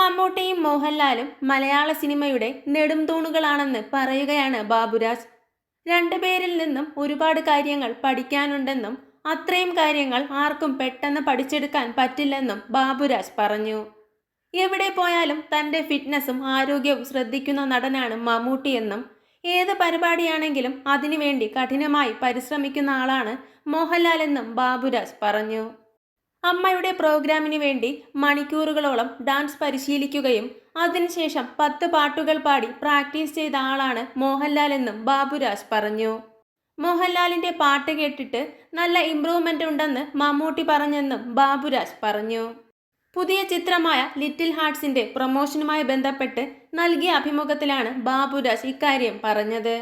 മമ്മൂട്ടിയും മോഹൻലാലും മലയാള സിനിമയുടെ നെടുംതൂണുകളാണെന്ന് പറയുകയാണ് ബാബുരാജ്. രണ്ടുപേരിൽ നിന്നും ഒരുപാട് കാര്യങ്ങൾ പഠിക്കാനുണ്ടെന്നും അത്രയും കാര്യങ്ങൾ ആർക്കും പെട്ടെന്ന് പഠിച്ചെടുക്കാൻ പറ്റില്ലെന്നും ബാബുരാജ് പറഞ്ഞു. എവിടെ പോയാലും തന്റെ ഫിറ്റ്നസ്സും ആരോഗ്യവും ശ്രദ്ധിക്കുന്ന നടനാണ് മമ്മൂട്ടിയെന്നും ഏത് പരിപാടിയാണെങ്കിലും അതിനുവേണ്ടി കഠിനമായി പരിശ്രമിക്കുന്ന ആളാണ് മോഹൻലാൽ എന്നും ബാബുരാജ് പറഞ്ഞു. അമ്മയുടെ പ്രോഗ്രാമിന് വേണ്ടി മണിക്കൂറുകളോളം ഡാൻസ് പരിശീലിക്കുകയും അതിനുശേഷം പത്ത് പാട്ടുകൾ പാടി പ്രാക്ടീസ് ചെയ്ത ആളാണ് മോഹൻലാൽ എന്നും ബാബുരാജ് പറഞ്ഞു. മോഹൻലാലിന്റെ പാട്ട് കേട്ടിട്ട് നല്ല ഇംപ്രൂവ്മെന്റ് ഉണ്ടെന്ന് മമ്മൂട്ടി പറഞ്ഞെന്നും ബാബുരാജ് പറഞ്ഞു. പുതിയ ചിത്രമായ ലിറ്റിൽ ഹാർട്സിന്റെ പ്രൊമോഷനുമായി ബന്ധപ്പെട്ട് നൽകിയ അഭിമുഖത്തിലാണ് ബാബുരാജ് ഇക്കാര്യം പറഞ്ഞത്.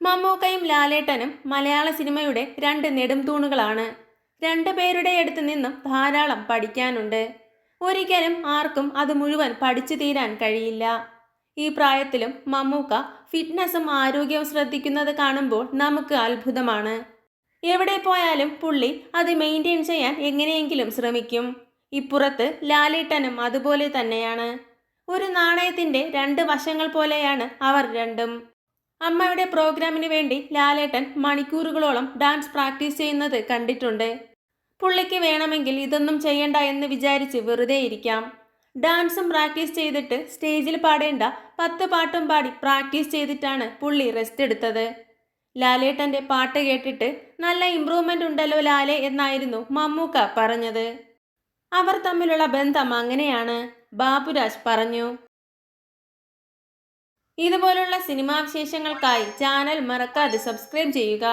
മമ്മൂക്കയും ലാലേട്ടനും മലയാള സിനിമയുടെ രണ്ട് നെടുംതൂണുകളാണ് രണ്ടുപേരുടെ അടുത്ത് നിന്നും ധാരാളം പഠിക്കാനുണ്ട്. ഒരിക്കലും ആർക്കും അത് മുഴുവൻ പഠിച്ചു തീരാൻ കഴിയില്ല. ഈ പ്രായത്തിലും മമ്മൂക്ക ഫിറ്റ്നസും ആരോഗ്യവും ശ്രദ്ധിക്കുന്നത് കാണുമ്പോൾ നമുക്ക് അത്ഭുതമാണ്. എവിടെ പോയാലും പുള്ളി അത് മെയിന്റെയിൻ ചെയ്യാൻ എങ്ങനെയെങ്കിലും ശ്രമിക്കും. ഇപ്പുറത്ത് ലാലേട്ടനും അതുപോലെ തന്നെയാണ്. ഒരു നാണയത്തിന്റെ രണ്ട് വശങ്ങൾ പോലെയാണ് അവർ രണ്ടും. അമ്മയുടെ പ്രോഗ്രാമിന് വേണ്ടി ലാലേട്ടൻ മണിക്കൂറുകളോളം ഡാൻസ് പ്രാക്ടീസ് ചെയ്യുന്നത് കണ്ടിട്ടുണ്ട്. പുള്ളിക്ക് വേണമെങ്കിൽ ഇതൊന്നും ചെയ്യണ്ട എന്ന് വിചാരിച്ച് വെറുതെ ഇരിക്കാം. ഡാൻസും പ്രാക്ടീസ് ചെയ്തിട്ട് സ്റ്റേജിൽ പാടേണ്ട പത്ത് പാട്ടും പാടി പ്രാക്ടീസ് ചെയ്തിട്ടാണ് പുള്ളി റെസ്റ്റ് എടുത്തത്. ലാലേട്ടന്റെ പാട്ട് കേട്ടിട്ട് നല്ല ഇമ്പ്രൂവ്മെന്റ് ഉണ്ടല്ലോ ലാലേ എന്നായിരുന്നു മമ്മൂക്ക പറഞ്ഞത്. അവർ തമ്മിലുള്ള ബന്ധം അങ്ങനെയാണ് ബാബുരാജ് പറഞ്ഞു. ഇതുപോലുള്ള സിനിമാ വിശേഷങ്ങൾക്കായി ചാനൽ മറക്കാതെ സബ്സ്ക്രൈബ് ചെയ്യുക.